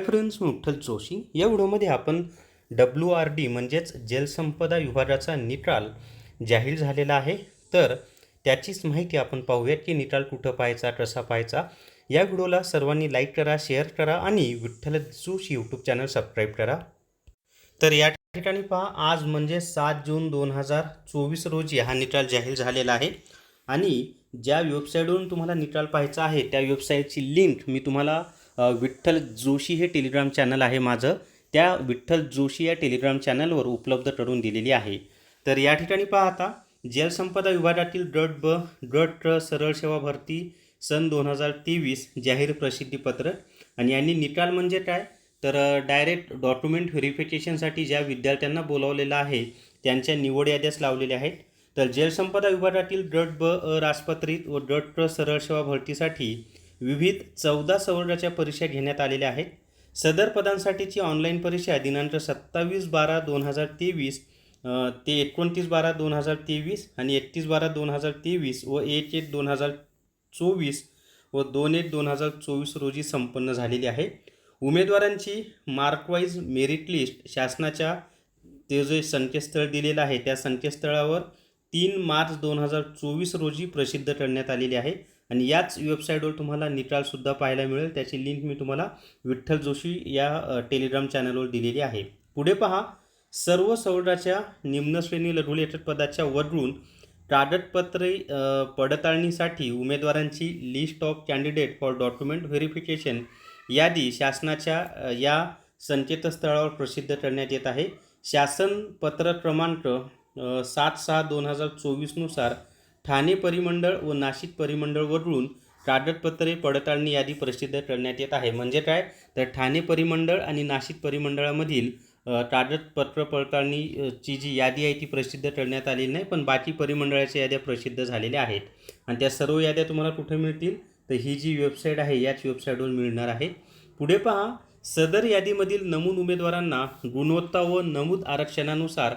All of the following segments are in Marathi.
फ्रेंड्स विठ्ठल जोशी या व्हिडिओमध्ये आपण डब्ल्यू आर डी म्हणजेच जलसंपदा विभागाचा निकाल जाहीर झालेला आहे. तर त्याचीच माहिती आपण पाहूयात की निकाल कुठं पाहायचा कसा पाहायचा. या व्हिडिओला सर्वांनी लाईक करा शेअर करा आणि Vitthal Joshi YouTube channel subscribe करा. तर या ठिकाणी पहा आज म्हणजे सात जून दोन हजार चोवीस रोजी हा निकाल जाहीर झालेला आहे. आणि ज्या वेबसाईटवरून तुम्हाला निकाल पाहायचा आहे त्या वेबसाईटची लिंक मी तुम्हाला विठ्ठल जोशी हे टेलिग्राम चॅनल आहे माझं. त्या विठ्ठल जोशी या टेलिग्राम चॅनलवर उपलब्ध करून दिलेली आहे. तर या ठिकाणी पाहता जलसंपदा विभागातील गट ब गट ट्र सरळ सेवा भरती सन दोन हजार तेवीस जाहीर प्रसिद्धीपत्र आणि यांनी निकाल म्हणजे काय? तर डायरेक्ट डॉक्युमेंट व्हेरिफिकेशनसाठी ज्या विद्यार्थ्यांना बोलावलेलं आहे त्यांच्या निवड याद्याच लावलेल्या आहेत. तर जलसंपदा विभागातील गट ब राजपत्रित व गट ट्र सरळ सेवा भरतीसाठी विविध चौदा संवर्गाच्या परीक्षा घेण्यात आलेल्या आहेत. सदर पदांसाठीची ऑनलाईन परीक्षा दिनांक सत्तावीस बारा दोन हजार तेवीस ते एकोणतीस बारा दोन हजार तेवीस आणि एकतीस बारा दोन हजार तेवीस व एक एक दोन हजार चोवीस व दोन एक दोन हजार चोवीस रोजी संपन्न झालेली आहे. उमेदवारांची मार्कवाईज मेरिट लिस्ट शासनाच्या ते जे संकेतस्थळ दिलेलं आहे त्या संकेतस्थळावर तीन मार्च दोन हजार चोवीस रोजी प्रसिद्ध करण्यात आलेली आहे. आणि याच वेबसाईटवर तुम्हाला निकालसुद्धा पाहायला मिळेल. त्याची लिंक मी तुम्हाला विठ्ठल जोशी या टेलिग्राम चॅनलवर दिलेली आहे. पुढे पहा. सर्व सौराच्या निम्न श्रेणी पदाच्या वरून कागदपत्रे पडताळणीसाठी उमेदवारांची list of candidate for document verification यादी शासनाच्या या संकेतस्थळावर प्रसिद्ध करण्यात येत आहे. शासन पत्र क्रमांक सात सहा दोन हजार चोवीसनुसार ठाणे परिमंडळ व नाशिक परिमंडळ वगळून कागदपत्रे पडताळणी यादी प्रसिद्ध करण्यात येत आहे. म्हणजे काय? तर ठाणे परिमंडळ आणि नाशिक परिमंडळामधील कागदपत्र पडताळणीची जी यादी आहे ती प्रसिद्ध करण्यात आलेली नाही पण बाकी परिमंडळाच्या याद्या प्रसिद्ध झालेल्या आहेत. आणि त्या सर्व याद्या तुम्हाला कुठे मिळतील? तर ही जी वेबसाईट आहे याच वेबसाईटवर मिळणार आहे. पुढे पहा सदर यादीमधील नमूद उमेदवारांना गुणवत्ता व नमूद आरक्षणानुसार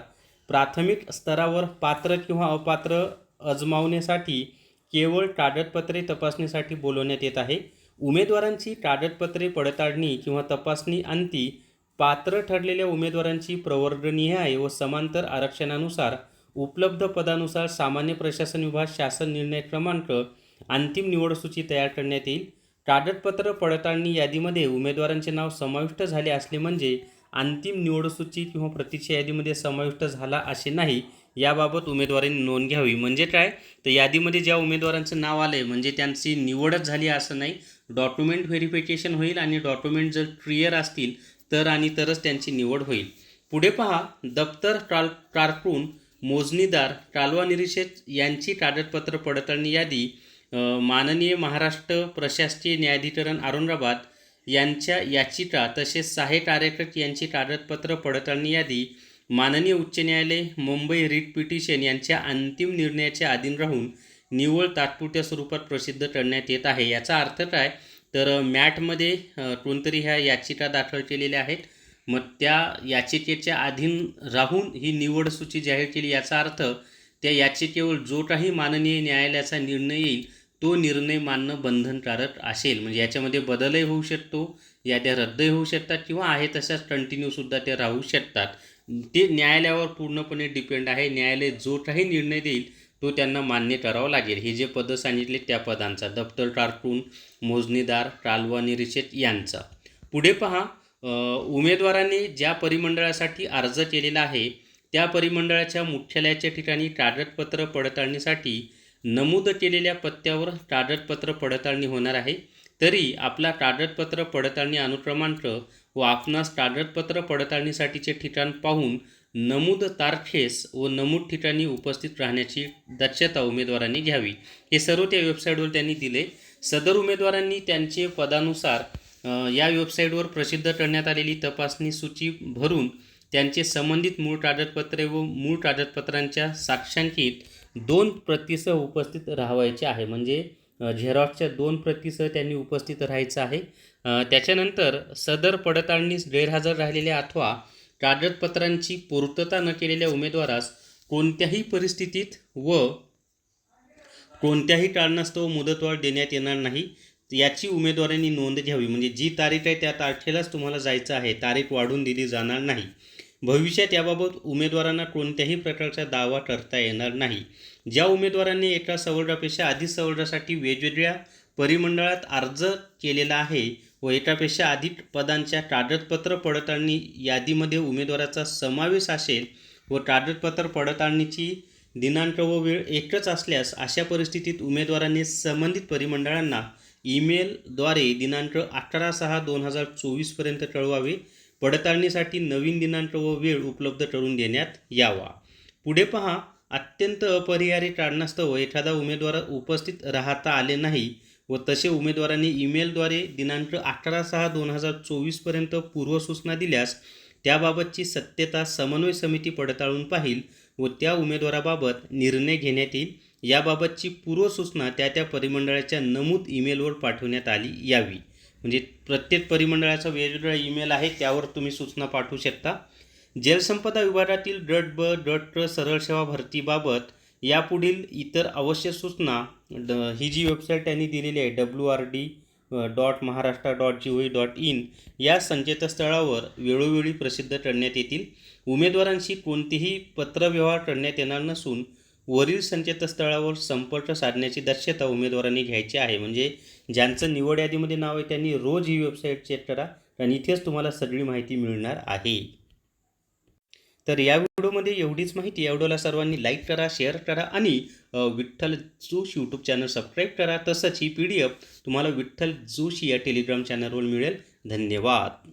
प्राथमिक स्तरावर पात्र किंवा अपात्र अजमावण्यासाठी केवळ कागदपत्रे तपासणीसाठी बोलवण्यात येत आहे. उमेदवारांची कागदपत्रे पडताळणी किंवा तपासणी अंती पात्र ठरलेल्या उमेदवारांची प्रवर्गनिहाय आहे व समांतर आरक्षणानुसार उपलब्ध पदानुसार सामान्य प्रशासन विभाग शासन निर्णय क्रमांक अंतिम निवडसूची तयार करण्यात येईल. कागदपत्र पडताळणी यादीमध्ये उमेदवारांचे नाव समाविष्ट झाले असले म्हणजे अंतिम निवडसूची किंवा प्रतीक्षा यादीमध्ये समाविष्ट झाला असे नाही याबाबत उमेदवारांनी नोंद घ्यावी. म्हणजे काय? तर यादीमध्ये ज्या उमेदवारांचं नाव आलं आहे म्हणजे त्यांची निवडच झाली असं नाही. डॉक्युमेंट व्हेरिफिकेशन होईल आणि डॉक्युमेंट जर क्लिअर असतील तर आणि तरच त्यांची निवड होईल. पुढे पहा दप्तर काल कारकून मोजणीदार कालवा निरीक्षक यांची कागदपत्र पडताळणी यादी माननीय महाराष्ट्र प्रशासकीय न्यायाधिकरण औरंगाबाद यांच्या याचिका तसेच सहाय्यक कार्यकर्त यांची कागदपत्र पडताळणी यादी माननीय उच्च न्यायालय मुंबई रिट पिटिशन यांच्या अंतिम निर्णयाच्या अधीन राहून निव्वळ तात्पुरत्या स्वरूपात प्रसिद्ध करण्यात येत आहे. याचा अर्थ काय? तर मॅटमध्ये कोणतरी ह्या याचिका दाखल केलेल्या आहेत. मग त्या याचिकेच्या अधीन राहून ही निवड सूची जाहीर केली. याचा अर्थ त्या याचिकेवर जो काही माननीय न्यायालयाचा निर्णय येईल तो निर्णय मानणं बंधनकारक असेल. म्हणजे याच्यामध्ये बदलही होऊ शकतो याद्या रद्दही होऊ शकतात किंवा आहे तशाच कंटिन्यूसुद्धा त्या राहू शकतात. ते न्यायालयावर पूर्णपणे डिपेंड आहे. न्यायालय जो काही निर्णय देईल तो त्यांना मान्य करावा लागेल. हे जे पदं सांगितले त्या पदांचा. दप्तर कारकून मोजणीदार कालवा निरीक्षक यांचा. पुढे पहा उमेदवारांनी ज्या परिमंडळासाठी अर्ज केलेला आहे त्या परिमंडळाच्या मुख्यालयाच्या ठिकाणी कागदपत्र पडताळणीसाठी नमूद केलेल्या पत्त्यावर कागदपत्र पडताळणी होणार आहे. तरी आपला कागदपत्र पडताळणी अनुक्रमांक व आपणास कागदपत्र पडताळणीसाठीचे ठिकाण पाहून नमूद तारखेस व नमूद ठिकाणी उपस्थित राहण्याची दक्षता उमेदवारांनी घ्यावी. हे सर्व त्या वेबसाईटवर त्यांनी दिले. सदर उमेदवारांनी त्यांचे पदानुसार या वेबसाईटवर प्रसिद्ध करण्यात आलेली तपासणी सूची भरून त्यांचे संबंधित मूळ कागदपत्रे व मूळ कागदपत्रांच्या साक्षांकित दोन प्रतिसह उपस्थित राहावायचे आहे. म्हणजे झेरॉक्सच्या दोन प्रतीसह त्यांनी उपस्थित राहायचं आहे. त्याच्यानंतर सदर पडताळणीस गैरहजर राहिलेल्या अथवा कागदपत्रांची पूर्तता न केलेल्या उमेदवारास कोणत्याही परिस्थितीत व कोणत्याही कारणास्तव मुदतवाढ देण्यात येणार नाही याची उमेदवारांनी नोंद घ्यावी. म्हणजे जी तारीख आहे त्या तारखेलाच तुम्हाला जायचं आहे. तारीख वाढून दिली जाणार नाही. भविष्यात याबाबत उमेदवारांना कोणत्याही प्रकारचा दावा करता येणार नाही. ज्या उमेदवारांनी एका सवर्गापेक्षा अधिक सवर्गासाठी वेगवेगळ्या परिमंडळात अर्ज केलेला आहे व एकापेक्षा अधिक पदांच्या कागदपत्र पडताळणी यादीमध्ये उमेदवाराचा समावेश असेल व कागदपत्र पडताळणीची दिनांक व वेळ एकच असल्यास अशा परिस्थितीत उमेदवारांनी संबंधित परिमंडळांना ईमेलद्वारे दिनांक अठरा सहा दोन हजार चोवीसपर्यंत कळवावे पडताळणीसाठी नवीन दिनांक व वेळ उपलब्ध करून देण्यात यावा. पुढे पहा अत्यंत अपरिहार्य कारणास्तव एखादा उमेदवार उपस्थित राहता आले नाही व तसे उमेदवारांनी ईमेलद्वारे दिनांक अकरा सहा दोन हजार चोवीसपर्यंत पूर्वसूचना दिल्यास त्याबाबतची सत्यता समन्वय समिती पडताळून पाहिल व त्या उमेदवाराबाबत निर्णय घेण्यात येईल. याबाबतची पूर्वसूचना त्या त्या परिमंडळाच्या नमूद ईमेलवर पाठवण्यात आली यावी. म्हणजे प्रत्येक परिमंडळाचा वेगवेगळा ईमेल आहे त्यावर तुम्ही सूचना पाठवू शकता. जलसंपदा विभागातील डट ब डट क सरळ सेवा भरतीबाबत यापुढील इतर आवश्यक सूचना ड ही जी वेबसाईट त्यांनी दिलेली आहे W R D dot Maharashtra dot G O dot in या संकेतस्थळावर वेळोवेळी प्रसिद्ध करण्यात येतील. उमेदवारांशी कोणतेही पत्रव्यवहार करण्यात येणार नसून वरील संकेतस्थळावर संपर्क साधण्याची दक्षता उमेदवारांनी घ्यायची आहे. म्हणजे ज्यांचं निवड यादीमध्ये नाव आहे त्यांनी रोज ही वेबसाईट चेक करा आणि इथेच तुम्हाला सगळी माहिती मिळणार आहे. तर या व्हिडिओमध्ये एवढीच माहिती. या व्हिडिओला सर्वांनी लाईक करा शेअर करा आणि विठ्ठल जोश यूट्यूब चॅनल सबस्क्राईब करा. तसंच ही पी डी एफ तुम्हाला विठ्ठल जोशी या टेलिग्राम चॅनलवर मिळेल. धन्यवाद.